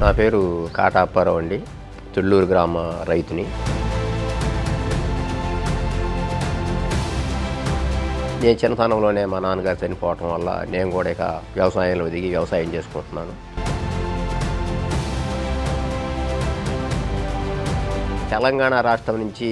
నా పేరు కాటాప్పారావు అండి తుళ్ళూరు గ్రామ రైతుని. నేను చిన్నతనంలోనే మా నాన్నగారు చనిపోవటం వల్ల నేను కూడా ఇక వ్యవసాయంలో దిగి వ్యవసాయం చేసుకుంటున్నాను. తెలంగాణ రాష్ట్రం నుంచి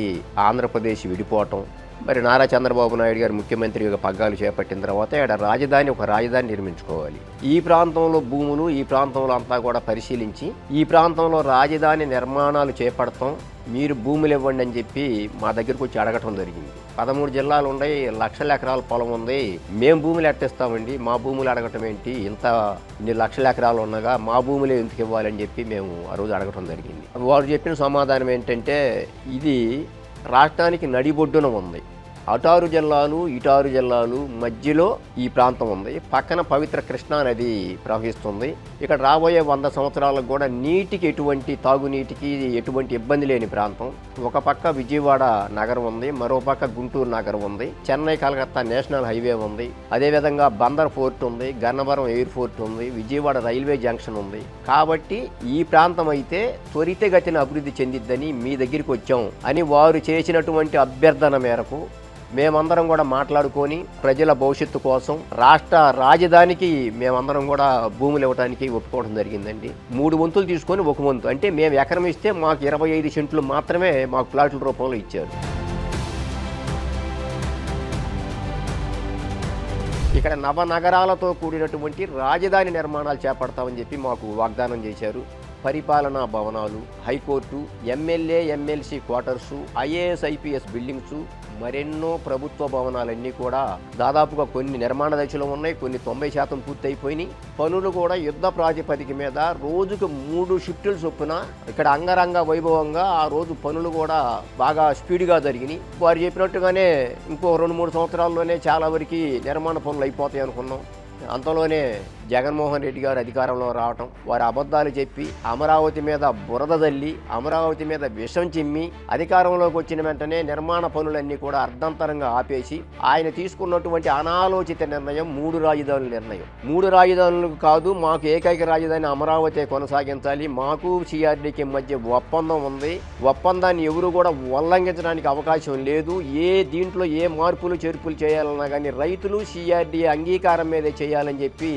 ఆంధ్రప్రదేశ్ విడిపోవటం మరి నారా చంద్రబాబు నాయుడు గారు ముఖ్యమంత్రిగా పగ్గాలు చేపట్టిన తర్వాత ఇక్కడ రాజధాని ఒక రాజధాని నిర్మించుకోవాలి. ఈ ప్రాంతంలో భూములు ఈ ప్రాంతంలో అంతా కూడా పరిశీలించి ఈ ప్రాంతంలో రాజధాని నిర్మాణాలు చేపడతాం మీరు భూములు ఇవ్వండి అని చెప్పి మా దగ్గరకు వచ్చి అడగటం జరిగింది. పదమూడు జిల్లాలు ఉన్నాయి లక్షల ఎకరాల పొలం ఉంది మేము భూములు ఎట్టిస్తామండి మా భూములు అడగటం ఏంటి ఇంత ఇన్ని లక్షల ఎకరాలు ఉండగా మా భూములు ఎందుకు ఇవ్వాలని చెప్పి మేము ఆ రోజు అడగటం జరిగింది. వారు చెప్పిన సమాధానం ఏంటంటే ఇది రాష్ట్రానికి నడిబొడ్డున ఉంది. అటారు జిల్లాలు ఇటారు జిల్లాలు మధ్యలో ఈ ప్రాంతం ఉంది. పక్కన పవిత్ర కృష్ణా నది ప్రవహిస్తుంది. ఇక్కడ రాబోయే వంద సంవత్సరాలకు కూడా నీటికి ఎటువంటి తాగునీటికి ఎటువంటి ఇబ్బంది లేని ప్రాంతం. ఒక పక్క విజయవాడ నగరం ఉంది మరో పక్క గుంటూరు నగరం ఉంది చెన్నై కలకత్తా నేషనల్ హైవే ఉంది. అదేవిధంగా బందర్ ఫోర్ట్ ఉంది గన్నవరం ఎయిర్ ఫోర్ట్ ఉంది విజయవాడ రైల్వే జంక్షన్ ఉంది. కాబట్టి ఈ ప్రాంతం అయితే త్వరితగతిన అభివృద్ధి చెందిద్దని మీ దగ్గరికి వచ్చాం అని వారు చేసినటువంటి అభ్యర్థన మేరకు మేమందరం కూడా మాట్లాడుకొని ప్రజల భవిష్యత్తు కోసం రాష్ట్ర రాజధానికి మేమందరం కూడా భూములు ఇవ్వడానికి ఒప్పుకోవడం జరిగిందండి. మూడు వంతులు తీసుకొని ఒక వంతు. అంటే మేము ఎకరం ఇస్తే మాకు ఇరవై ఐదు సెంట్లు మాత్రమే మాకు ప్లాట్ల రూపంలో ఇచ్చారు. ఇక్కడ నవనగరాలతో కూడినటువంటి రాజధాని నిర్మాణాలు చేపడతామని చెప్పి మాకు వాగ్దానం చేశారు. పరిపాలనా భవనాలు high court MLA MLC quarters IAS IPS buildings మరెన్నో ప్రభుత్వ భవనాలన్నీ కూడా దాదాపుగా కొన్ని నిర్మాణ దశలో ఉన్నాయి కొన్ని తొంభై శాతం పూర్తయిపోయినాయి. పనులు కూడా యుద్ధ ప్రాతిపదిక మీద రోజుకు మూడు షిఫ్టులు చొప్పున ఇక్కడ అంగరంగ వైభవంగా ఆ రోజు పనులు కూడా బాగా స్పీడ్గా జరిగినాయి. వారు చెప్పినట్టుగానే ఇంకో రెండు మూడు సంవత్సరాల్లోనే చాలా వరకు నిర్మాణ పనులు అయిపోతాయి అనుకున్నాం. అంతలోనే జగన్మోహన్ రెడ్డి గారు అధికారంలో రావటం వారి అబద్ధాలు చెప్పి అమరావతి మీద బురద తల్లి అమరావతి మీద విషం చిమ్మి అధికారంలోకి వచ్చిన వెంటనే నిర్మాణ పనులన్నీ కూడా అర్ధంతరంగా ఆపేసి ఆయన తీసుకున్నటువంటి అనాలోచిత నిర్ణయం మూడు రాజధానుల నిర్ణయం. మూడు రాజధానులకు కాదు మాకు ఏకైక రాజధాని అమరావతి కొనసాగించాలి. మాకు సిఆర్డీకి మధ్య ఒప్పందం ఉంది. ఒప్పందాన్ని ఎవరు కూడా ఉల్లంఘించడానికి అవకాశం లేదు. ఏ దీంట్లో ఏ మార్పులు చేర్పులు చేయాలన్నా కానీ రైతులు సిఆర్డీ అంగీకారం మీదే చేయాలని చెప్పి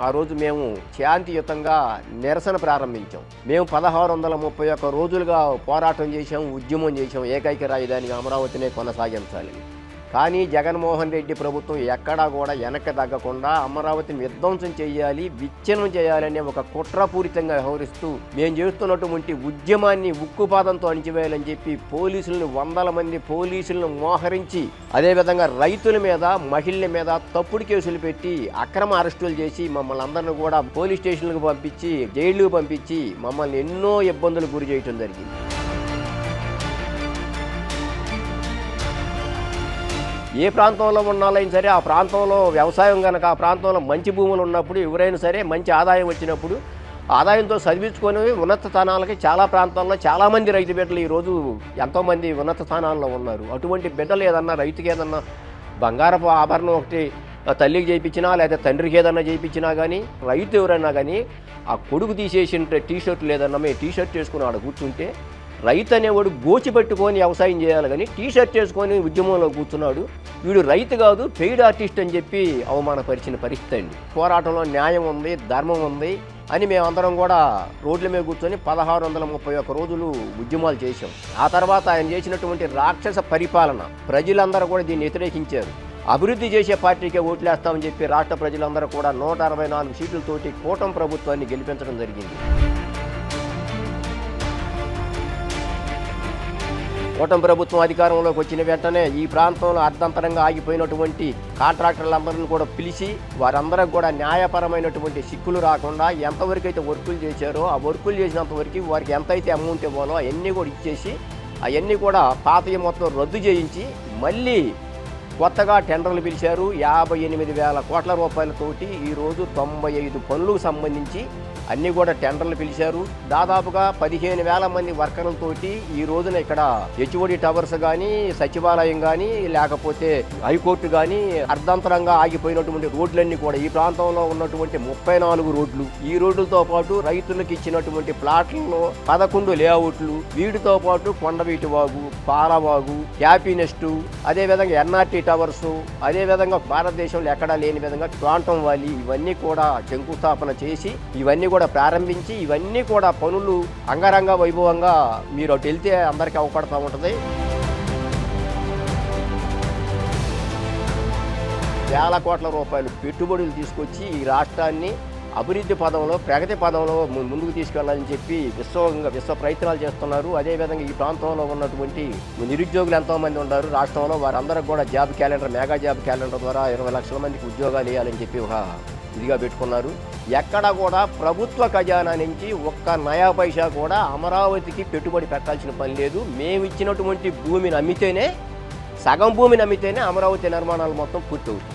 ఆ రోజు మేము శాంతియుతంగా నిరసన ప్రారంభించాం. మేము పదహారు వందల ముప్పై ఒక్క రోజులుగా పోరాటం చేశాం ఉద్యమం చేశాం ఏకైక రాజధానిగా అమరావతినే కొనసాగించాలి. కానీ జగన్మోహన్ రెడ్డి ప్రభుత్వం ఎక్కడా కూడా వెనక్కి తగ్గకుండా అమరావతిని విధ్వంసం చేయాలి విచ్ఛిన్నం చేయాలనే ఒక కుట్రపూరితంగా వ్యవహరిస్తూ మేము చేస్తున్నటువంటి ఉద్యమాన్ని ఉక్కుపాదంతో అణిచివేయాలని చెప్పి పోలీసులను వందల మంది పోలీసులను మోహరించి అదేవిధంగా రైతుల మీద మహిళల మీద తప్పుడు కేసులు పెట్టి అక్రమ అరెస్టులు చేసి మమ్మల్ని అందరిని కూడా పోలీస్ స్టేషన్లకు పంపించి జైళ్ళకు పంపించి మమ్మల్ని ఎన్నో ఇబ్బందులు గురి చేయటం జరిగింది. ఏ ప్రాంతంలో ఉన్నాలైనా సరే ఆ ప్రాంతంలో వ్యవసాయం కనుక ఆ ప్రాంతంలో మంచి భూములు ఉన్నప్పుడు ఎవరైనా సరే మంచి ఆదాయం వచ్చినప్పుడు ఆదాయంతో చదివించుకొని ఉన్నత స్థానాలకి చాలా ప్రాంతాల్లో చాలామంది రైతు బిడ్డలు ఈరోజు ఎంతోమంది ఉన్నత స్థానాల్లో ఉన్నారు. అటువంటి బిడ్డలు ఏదన్నా రైతుకి ఏదన్నా బంగారపు ఆభరణం ఒకటి తల్లికి చేయించినా లేదా తండ్రికి ఏదన్నా చేయించినా కానీ రైతు ఎవరైనా కానీ ఆ కొడుకు తీసేసిన టీ షర్ట్ లేదన్నా మేము టీ షర్ట్ వేసుకుని ఆడ కూర్చుంటే రైతు అనేవాడు గోచి పెట్టుకొని వ్యవసాయం చేయాలి కానీ టీ షర్ట్ వేసుకొని ఉద్యమంలో కూర్చున్నాడు. వీడు రైతు కాదు పెయిడ్ ఆర్టిస్ట్ అని చెప్పి అవమానపరిచిన పరిస్థితి అండి. పోరాటంలో న్యాయం ఉంది ధర్మం ఉంది అని మేమందరం కూడా రోడ్ల మీద కూర్చొని పదహారు వందల ముప్పై ఒక్క రోజులు ఉద్యమాలు చేశాం. ఆ తర్వాత ఆయన చేసినటువంటి రాక్షస పరిపాలన ప్రజలందరూ కూడా దీన్ని వ్యతిరేకించారు. అభివృద్ధి చేసే పార్టీకే ఓట్లేస్తామని చెప్పి రాష్ట్ర ప్రజలందరూ కూడా నూట అరవై నాలుగు సీట్లతోటి కూటమి ప్రభుత్వాన్ని గెలిపించడం జరిగింది. కూటమి ప్రభుత్వం అధికారంలోకి వచ్చిన వెంటనే ఈ ప్రాంతంలో అర్ధంతరంగా ఆగిపోయినటువంటి కాంట్రాక్టర్లందరిని కూడా పిలిచి వారందరికి కూడా న్యాయపరమైనటువంటి సిక్కులు రాకుండా ఎంతవరకు అయితే వర్కులు చేశారో ఆ వర్కులు చేసినంత వరకు వారికి ఎంతైతే అమౌంట్ ఇవ్వాలో అవన్నీ కూడా ఇచ్చేసి అవన్నీ కూడా పాతయ్య మొత్తం రద్దు చేయించి మళ్ళీ కొత్తగా టెండర్లు పిలిచారు. యాభై ఎనిమిది వేల కోట్ల రూపాయలతోటి ఈరోజు తొంభై ఐదు పనులకు సంబంధించి అన్ని కూడా టెండర్లు పిలిచారు. దాదాపుగా పదిహేను వేల మంది వర్కర్లతోటి ఈ రోజున ఇక్కడ హెచ్ఓడి టవర్స్ కానీ సచివాలయం కానీ లేకపోతే హైకోర్టు కానీ అర్ధంతరంగా ఆగిపోయినటువంటి రోడ్లన్నీ కూడా ఈ ప్రాంతంలో ఉన్నటువంటి ముప్పై నాలుగు రోడ్లు ఈ రోడ్లతో పాటు రైతులకు ఇచ్చినటువంటి ప్లాట్లలో పదకొండు లేఅవుట్లు వీటితో పాటు కొండవీటి వాగు పాలవాగు హ్యాపీనెస్ట్ అదేవిధంగా ఎన్ఆర్టీ టవర్స్ అదేవిధంగా భారతదేశంలో ఎక్కడా లేని విధంగా క్వాంటం వాలి ఇవన్నీ కూడా శంకుస్థాపన చేసి ఇవన్నీ కూడా ప్రారంభించి ఇవన్నీ కూడా పనులు అంగరంగ వైభవంగా మీరు అటు వెళ్తే అందరికీ అవపడతా ఉంటుంది. వేల కోట్ల రూపాయలు పెట్టుబడులు తీసుకొచ్చి ఈ రాష్ట్రాన్ని అభివృద్ధి పదంలో ప్రగతి పదంలో ముందుకు తీసుకెళ్ళాలని చెప్పి విశ్వంగా విశ్వ ప్రయత్నాలు చేస్తున్నారు. అదేవిధంగా ఈ ప్రాంతంలో ఉన్నటువంటి నిరుద్యోగులు ఎంతోమంది ఉన్నారు. రాష్ట్రంలో వారందరికీ కూడా job calendar mega job calendar ద్వారా ఇరవై లక్షల మందికి ఉద్యోగాలు ఇవ్వాలని చెప్పి ఒక ఇదిగా పెట్టుకున్నారు. ఎక్కడ కూడా ప్రభుత్వ ఖజానా నుంచి ఒక్క నయా పైసా కూడా అమరావతికి పెట్టుబడి పెట్టాల్సిన పని లేదు. మేము ఇచ్చినటువంటి భూమిని అమ్మితేనే సగం భూమిని అమ్మితేనే అమరావతి నిర్మాణాలు మొత్తం పూర్తవుతుంది